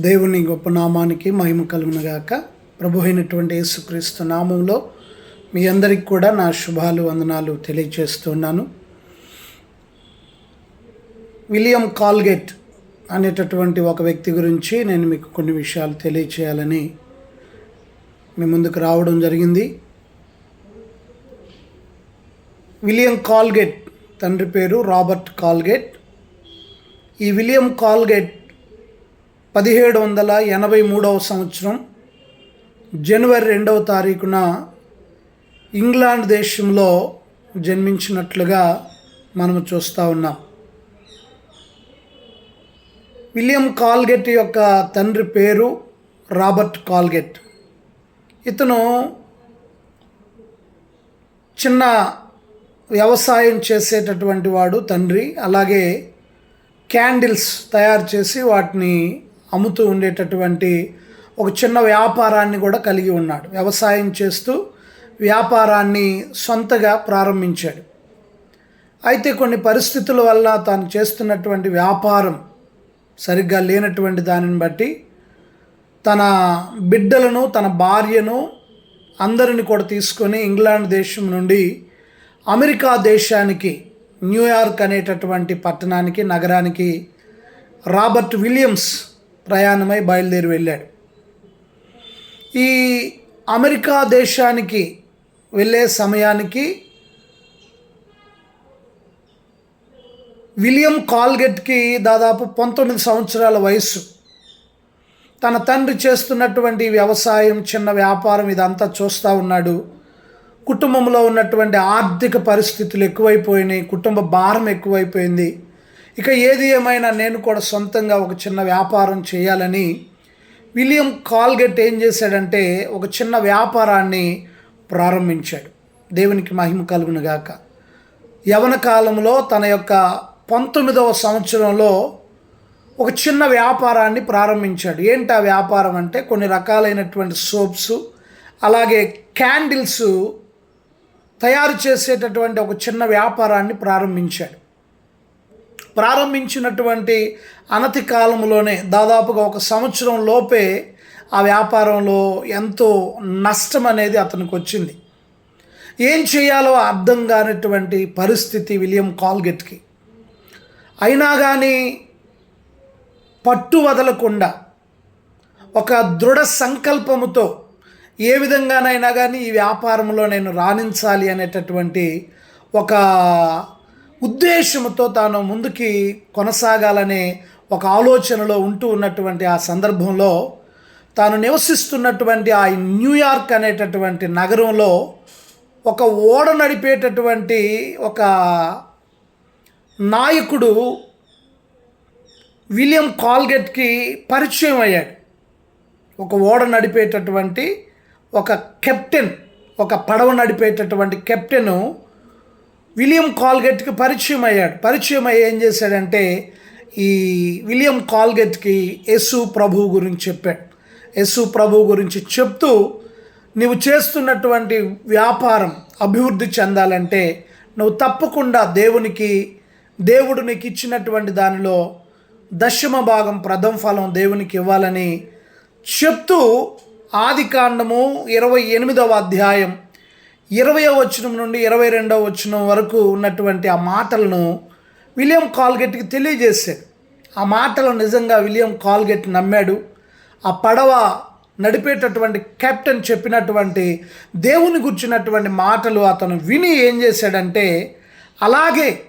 దేవుని గొప్ప నామానికి మహిమ కలుగునగాక. ప్రభు అయినటువంటి యేసుక్రీస్తు నామంలో మీ అందరికి కూడా నా శుభాలు వందనాలు తెలియజేస్తున్నాను. విలియం కాల్గేట్ అనేటటువంటి ఒక వ్యక్తి గురించి నేను మీకు కొన్ని విషయాలు తెలియచేయాలని మీ ముందుకు రావడం జరిగింది. విలియం కాల్గేట్ తండ్రి పేరు రాబర్ట్ కాల్గేట్. ఈ విలియం కాల్గేట్ పదిహేడు వందల ఎనభై మూడవ సంవత్సరం జనవరి రెండవ తారీఖున ఇంగ్లాండ్ దేశంలో జన్మించినట్లుగా మనము చూస్తూ ఉన్నాం. విలియం కాల్గెట్ యొక్క తండ్రి పేరు రాబర్ట్ కాల్గెట్. ఇతను చిన్న వ్యవసాయం చేసేటటువంటి వాడు తండ్రి అలాగే క్యాండిల్స్ తయారు చేసి వాటిని అమ్ముతూ ఉండేటటువంటి ఒక చిన్న వ్యాపారాన్ని కూడా కలిగి ఉన్నాడు. వ్యవసాయం చేస్తూ వ్యాపారాన్ని సొంతగా ప్రారంభించాడు. అయితే కొన్ని పరిస్థితుల వల్ల తాను చేస్తున్నటువంటి వ్యాపారం సరిగ్గా లేనటువంటి దానిని బట్టి తన బిడ్డలను తన భార్యను అందరిని కూడా తీసుకొని ఇంగ్లాండ్ దేశం నుండి అమెరికా దేశానికి న్యూయార్క్ అనేటటువంటి పట్టణానికి నగరానికి రాబర్ట్ విలియమ్స్ ప్రయాణమై బయలుదేరి వెళ్ళాడు. ఈ అమెరికా దేశానికి వెళ్ళే సమయానికి విలియం కాల్గెట్కి దాదాపు పంతొమ్మిది సంవత్సరాల వయస్సు. తన తండ్రి చేస్తున్నటువంటి వ్యవసాయం చిన్న వ్యాపారం ఇదంతా చూస్తూ ఉన్నాడు. కుటుంబంలో ఉన్నటువంటి ఆర్థిక పరిస్థితులు ఎక్కువైపోయినాయి కుటుంబ భారం ఎక్కువైపోయింది. ఇక ఏది ఏమైనా నేను కూడా సొంతంగా ఒక చిన్న వ్యాపారం చేయాలని విలియం కాల్గెట్ ఏం చేశాడంటే ఒక చిన్న వ్యాపారాన్ని ప్రారంభించాడు. దేవునికి మహిమ కలుగునుగాక. యవన కాలంలో తన యొక్క పంతొమ్మిదవ సంవత్సరంలో ఒక చిన్న వ్యాపారాన్ని ప్రారంభించాడు. ఏంటి ఆ వ్యాపారం అంటే కొన్ని రకాలైనటువంటి సోప్స్ అలాగే క్యాండిల్స్ తయారు చేసేటటువంటి ఒక చిన్న వ్యాపారాన్ని ప్రారంభించాడు. ప్రారంభించినటువంటి అనతి కాలంలోనే దాదాపుగా ఒక సంవత్సరం లోపే ఆ వ్యాపారంలో ఎంతో నష్టం అనేది అతనికి వచ్చింది. ఏం చేయాలో అర్థం కానిటువంటి పరిస్థితి విలియం కాల్గెట్కి. అయినా కానీ పట్టు వదలకుండా ఒక దృఢ సంకల్పముతో ఏ విధంగానైనా కానీ ఈ వ్యాపారంలో నేను రాణించాలి అనేటటువంటి ఒక ఉద్దేశంతో తాను ముందుకి కొనసాగాలనే ఒక ఆలోచనలో ఉంటూ ఉన్నటువంటి ఆ సందర్భంలో తాను నివసిస్తున్నటువంటి ఆ న్యూయార్క్ అనేటటువంటి నగరంలో ఒక ఓడ నడిపేటటువంటి ఒక నాయకుడు విలియం కాల్గెట్కి పరిచయం అయ్యాడు. ఒక ఓడ నడిపేటటువంటి ఒక కెప్టెన్ ఒక పడవ నడిపేటటువంటి కెప్టెను విలియం కాల్గెట్కి పరిచయం అయ్యాడు పరిచయం అయ్యి ఏం చేశాడంటే ఈ విలియం కాల్గెట్కి యేసు ప్రభు గురించి చెప్పాడు. యేసు ప్రభు గురించి చెప్తూ నువ్వు చేస్తున్నటువంటి వ్యాపారం అభివృద్ధి చెందాలంటే నువ్వు తప్పకుండా దేవునికి దేవుడు నీకు ఇచ్చినటువంటి దానిలో దశమ భాగం ప్రథమ ఫలం దేవునికి ఇవ్వాలని చెప్తూ ఆది కాండము ఇరవై ఎనిమిదవ అధ్యాయం ఇరవయో వచనం నుండి ఇరవై రెండవ వచనం వరకు ఉన్నటువంటి ఆ మాటలను విలియం కాల్గెట్కి తెలియజేశాడు. ఆ మాటలు నిజంగా విలియం కాల్గెట్ నమ్మాడు. ఆ పడవ నడిపేటటువంటి కెప్టెన్ చెప్పినటువంటి దేవుని గుర్చినటువంటి మాటలు అతను విని ఏం చేశాడంటే అలాగే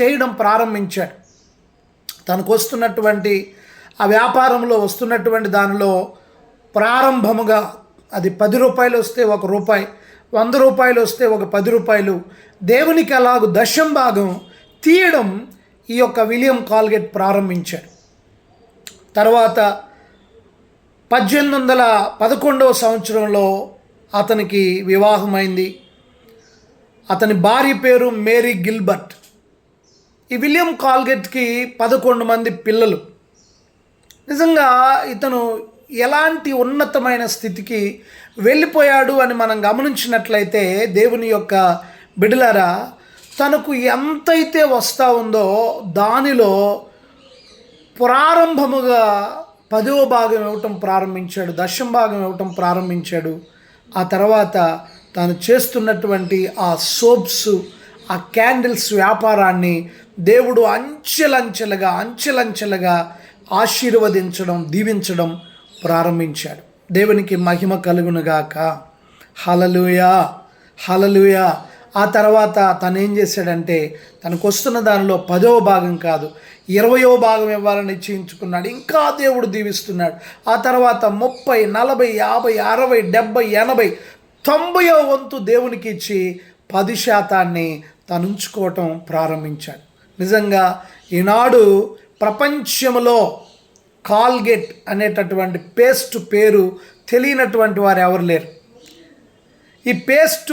చేయడం ప్రారంభించాడు. తనకు వస్తున్నటువంటి ఆ వ్యాపారంలో వస్తున్నటువంటి దానిలో ప్రారంభముగా అది పది రూపాయలు వస్తే ఒక రూపాయి వంద రూపాయలు వస్తే ఒక పది రూపాయలు. దేవునికి అలాగూ దశం భాగం తీయడం ఈ యొక్క విలియం కాల్గెట్ ప్రారంభించాడు. తర్వాత పద్దెనిమిది వందల పదకొండవ సంవత్సరంలో అతనికి వివాహమైంది. అతని భార్య పేరు మేరీ గిల్బర్ట్. ఈ విలియం కాల్గెట్కి పదకొండు మంది పిల్లలు. నిజంగా ఇతను ఎలాంటి ఉన్నతమైన స్థితికి వెళ్ళిపోయాడు అని మనం గమనించినట్లయితే దేవుని యొక్క బిడలరా తనకు ఎంతైతే వస్తూ ఉందో దానిలో ప్రారంభముగా పదవ భాగం ఇవ్వటం ప్రారంభించాడు దశం భాగం ఇవ్వటం ప్రారంభించాడు. ఆ తర్వాత తాను చేస్తున్నటువంటి ఆ సోప్స్ ఆ క్యాండిల్స్ వ్యాపారాన్ని దేవుడు అంచెలంచెలుగా అంచెలంచెలుగా ఆశీర్వదించడం దీవించడం ప్రారంభించాడు. దేవునికి మహిమ కలుగునుగాక. హలలుయా హలలుయా ఆ తర్వాత తను ఏం చేశాడంటే తనకు వస్తున్న దానిలో పదవ భాగం కాదు ఇరవయో భాగం ఇవ్వాలని నిశ్చయించుకున్నాడు. ఇంకా దేవుడు దీవిస్తున్నాడు. ఆ తర్వాత ముప్పై నలభై యాభై అరవై డెబ్బై ఎనభై తొంభయో వంతు దేవునికి ఇచ్చి పది శాతాన్ని తను ఉంచుకోవటం ప్రారంభించాడు. నిజంగా ఈనాడు ప్రపంచంలో కాల్గేట్ అనేటటువంటి పేస్ట్ పేరు తెలియనటువంటి వారు ఎవరు లేరు. ఈ పేస్ట్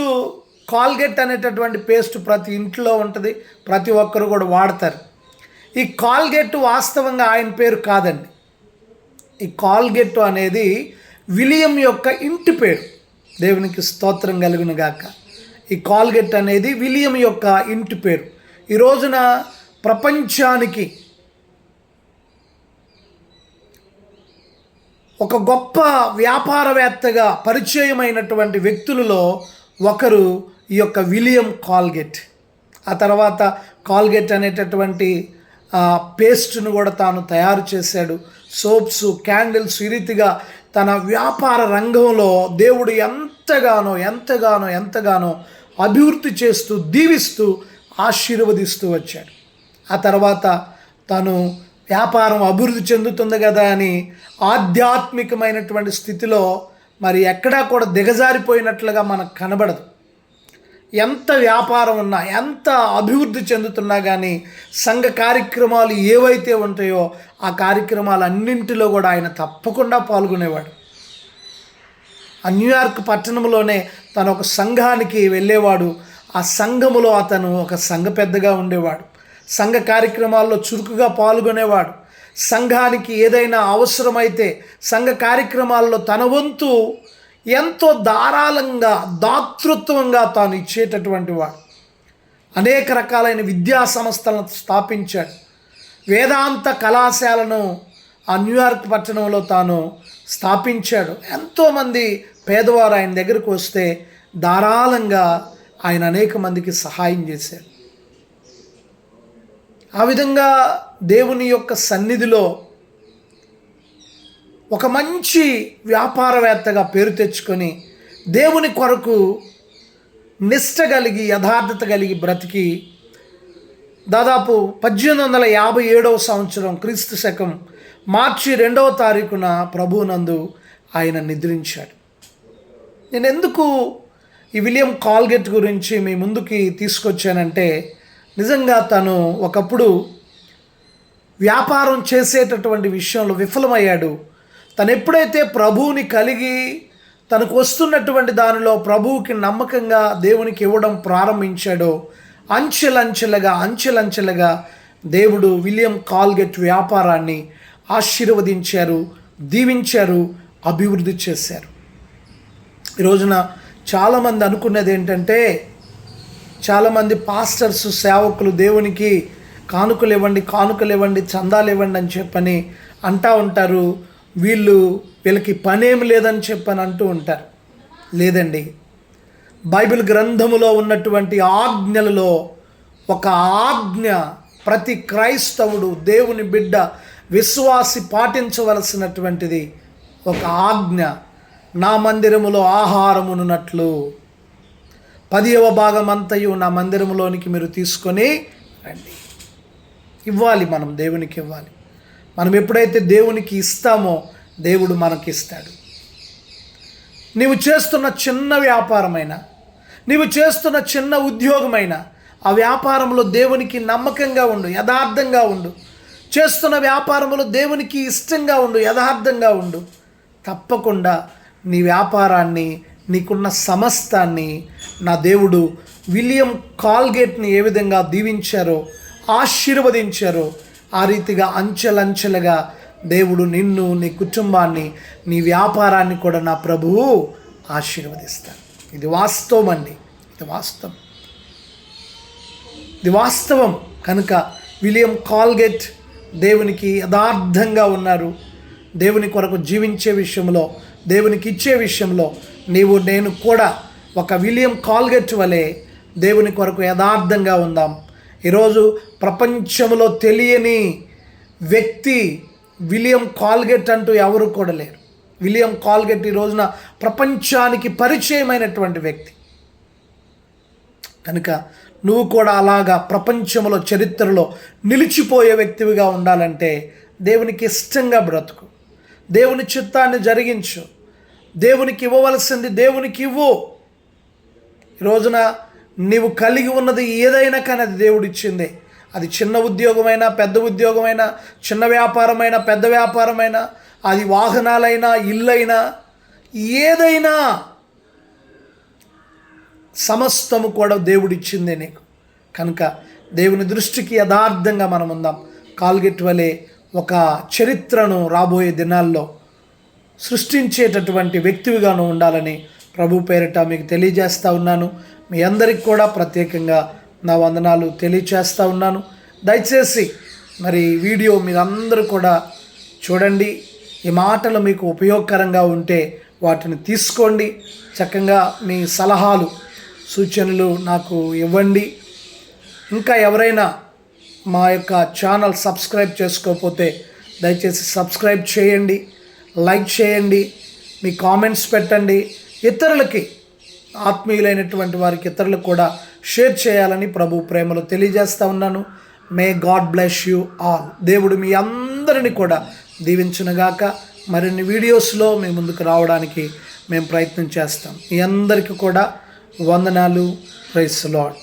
కాల్గేట్ అనేటటువంటి పేస్ట్ ప్రతి ఇంట్లో ఉంటుంది ప్రతి ఒక్కరు కూడా వాడతారు. ఈ కాల్గేట్ వాస్తవంగా ఆయన పేరు కాదండి. ఈ కాల్గేట్ అనేది విలియం యొక్క ఇంటి పేరు. దేవునికి స్తోత్రం కలుగును గాక. ఈ కాల్గేట్ అనేది విలియం యొక్క ఇంటి పేరు. ఈ రోజున ప్రపంచానికి ఒక గొప్ప వ్యాపారవేత్తగా పరిచయమైనటువంటి వ్యక్తులలో ఒకరు ఈ యొక్క విలియం కాల్గేట్. ఆ తర్వాత కాల్గేట్ అనేటటువంటి పేస్ట్ను కూడా తాను తయారు చేశాడు. సోప్స్ క్యాండిల్స్ ఈ రీతిగా తన వ్యాపార రంగంలో దేవుడు ఎంతగానో ఎంతగానో ఎంతగానో అభివృద్ధి చేస్తూ దీవిస్తూ ఆశీర్వదిస్తూ వచ్చాడు. ఆ తర్వాత తను వ్యాపారం అభివృద్ధి చెందుతుంది కదా అని ఆధ్యాత్మికమైనటువంటి స్థితిలో మరి ఎక్కడా కూడా దిగజారిపోయినట్లుగా మనకు కనబడదు. ఎంత వ్యాపారం ఉన్నా ఎంత అభివృద్ధి చెందుతున్నా కానీ సంఘ కార్యక్రమాలు ఏవైతే ఉంటాయో ఆ కార్యక్రమాలు అన్నింటిలో కూడా ఆయన తప్పకుండా పాల్గొనేవాడు. ఆ న్యూయార్క్ పట్టణంలోనే తను ఒక సంఘానికి వెళ్ళేవాడు. ఆ సంఘములో అతను ఒక సంఘ పెద్దగా ఉండేవాడు. సంఘ కార్యక్రమాల్లో చురుకుగా పాల్గొనేవాడు. సంఘానికి ఏదైనా అవసరమైతే సంఘ కార్యక్రమాల్లో తన వంతు ఎంతో ధారాళంగా దాతృత్వంగా తాను ఇచ్చేటటువంటి వాడు. అనేక రకాలైన విద్యా సంస్థలను స్థాపించాడు. వేదాంత కళాశాలను ఆ న్యూయార్క్ పట్టణంలో తాను స్థాపించాడు. ఎంతోమంది పేదవారు ఆయన దగ్గరకు వస్తే ధారాళంగా ఆయన అనేక మందికి సహాయం చేశాడు ఆ విధంగా దేవుని యొక్క సన్నిధిలో ఒక మంచి వ్యాపారవేత్తగా పేరు తెచ్చుకొని దేవుని కొరకు నిష్ట కలిగి యథార్థత కలిగి బ్రతికి దాదాపు పద్దెనిమిది వందల యాభై ఏడవ సంవత్సరం క్రీస్తు శకం మార్చి రెండవ తారీఖున ప్రభునందు ఆయన నిద్రించాడు. నేను ఎందుకు ఈ విలియం కాల్గెట్ గురించి మీ ముందుకి తీసుకొచ్చానంటే నిజంగా తను ఒకప్పుడు వ్యాపారం చేసేటటువంటి విషయంలో విఫలమయ్యాడు. తను ఎప్పుడైతే ప్రభువుని కలిగి తనకు వస్తున్నటువంటి దానిలో ప్రభువుకి నమ్మకంగా దేవునికి ఇవ్వడం ప్రారంభించాడో అంచెలంచెలుగా అంచెలంచెలుగా దేవుడు విలియం కాల్గెట్ వ్యాపారాన్ని ఆశీర్వదించారు దీవించారు అభివృద్ధి చేశారు. ఈ రోజున చాలామంది అనుకున్నది ఏంటంటే చాలామంది పాస్టర్స్ సేవకులు దేవునికి కానుకలు ఇవ్వండి కానుకలు ఇవ్వండి చందాలు ఇవ్వండి అని చెప్పని అంటూ ఉంటారు. వీళ్ళు వీళ్ళకి పనేమి లేదని చెప్పని అంటూ ఉంటారు. లేదండి. బైబిల్ గ్రంథములో ఉన్నటువంటి ఆజ్ఞలలో ఒక ఆజ్ఞ ప్రతి క్రైస్తవుడు దేవుని బిడ్డ విశ్వాసి పాటించవలసినటువంటిది ఒక ఆజ్ఞ. నా మందిరములో ఆహారమునున్నట్లు పదియవ భాగం అంతయు నా మందిరంలోనికి మీరు తీసుకొని రండి. ఇవ్వాలి మనం దేవునికి ఇవ్వాలి. మనం ఎప్పుడైతే దేవునికి ఇస్తామో దేవుడు మనకి ఇస్తాడు నీవు చేస్తున్న చిన్న వ్యాపారమైనా నీవు చేస్తున్న చిన్న ఉద్యోగమైనా ఆ వ్యాపారంలో దేవునికి నమ్మకంగా ఉండు యథార్థంగా ఉండు. చేస్తున్న వ్యాపారంలో దేవునికి ఇష్టంగా ఉండు యథార్థంగా ఉండు. తప్పకుండా నీ వ్యాపారాన్ని నీకున్న సమస్తాన్ని నా దేవుడు విలియం కాల్గేట్ని ఏ విధంగా దీవించారో ఆశీర్వదించారో ఆ రీతిగా అంచెలంచెలుగా దేవుడు నిన్ను నీ కుటుంబాన్ని నీ వ్యాపారాన్ని కూడా నా ప్రభువు ఆశీర్వదిస్తాడు. ఇది వాస్తవం అండి. ఇది వాస్తవం. ఇది వాస్తవం. కనుక విలియం కాల్గేట్ దేవునికి యథార్థంగా ఉన్నారు. దేవుని కొరకు జీవించే విషయంలో దేవునికి ఇచ్చే విషయంలో నీవు నేను కూడా ఒక విలియం కాల్గెట్ వలె దేవుని కొరకు యథార్థంగా ఉందాం. ఈరోజు ప్రపంచంలో తెలియని వ్యక్తి విలియం కాల్గెట్ అంటూ ఎవరు కూడా లేరు. విలియం కాల్గెట్ ఈ రోజున ప్రపంచానికి పరిచయమైనటువంటి వ్యక్తి. కనుక నువ్వు కూడా అలాగా ప్రపంచంలో చరిత్రలో నిలిచిపోయే వ్యక్తివిగా ఉండాలంటే దేవునికి ఇష్టంగా బ్రతుకు. దేవుని చిత్తాన్ని జరిగించు. దేవునికి ఇవ్వవలసింది దేవునికి ఇవ్వు. రోజున నీవు కలిగి ఉన్నది ఏదైనా కానీ అది దేవుడిచ్చిందే. అది చిన్న ఉద్యోగమైనా పెద్ద ఉద్యోగమైనా చిన్న వ్యాపారమైనా పెద్ద వ్యాపారమైనా అది వాహనాలైనా ఇల్లైనా ఏదైనా సమస్తము కూడా దేవుడిచ్చిందే నీకు. కనుక దేవుని దృష్టికి యథార్థంగా మనం ఉందాం. కాల్గెట్ వలె ఒక చరిత్రను రాబోయే దినాల్లో సృష్టించేటటువంటి వ్యక్తివిగాను ఉండాలని ప్రభు పేరిట మీకు తెలియజేస్తూ ఉన్నాను. మీ అందరికి కూడా ప్రత్యేకంగా నా వందనాలు తెలియచేస్తూ ఉన్నాను. దయచేసి మరి వీడియో మీరందరూ కూడా చూడండి. ఈ మాటలు మీకు ఉపయోగకరంగా ఉంటే వాటిని తీసుకోండి. చక్కగా మీ సలహాలు సూచనలు నాకు ఇవ్వండి. ఇంకా ఎవరైనా మా యొక్క ఛానల్ సబ్స్క్రైబ్ చేసుకోకపోతే దయచేసి సబ్స్క్రైబ్ చేయండి. లైక్ చేయండి. మీ కామెంట్స్ పెట్టండి. ఇతరులకి ఆత్మీయులైనటువంటి వారికి ఇతరులకు కూడా షేర్ చేయాలని ప్రభు ప్రేమలో తెలియజేస్తూ ఉన్నాను. May God bless you all దేవుడు మీ అందరిని కూడా దీవించునుగాక. మరిన్ని వీడియోస్లో మీ ముందుకు రావడానికి మేము ప్రయత్నం చేస్తాం. మీ అందరికీ కూడా వందనాలు. Price lord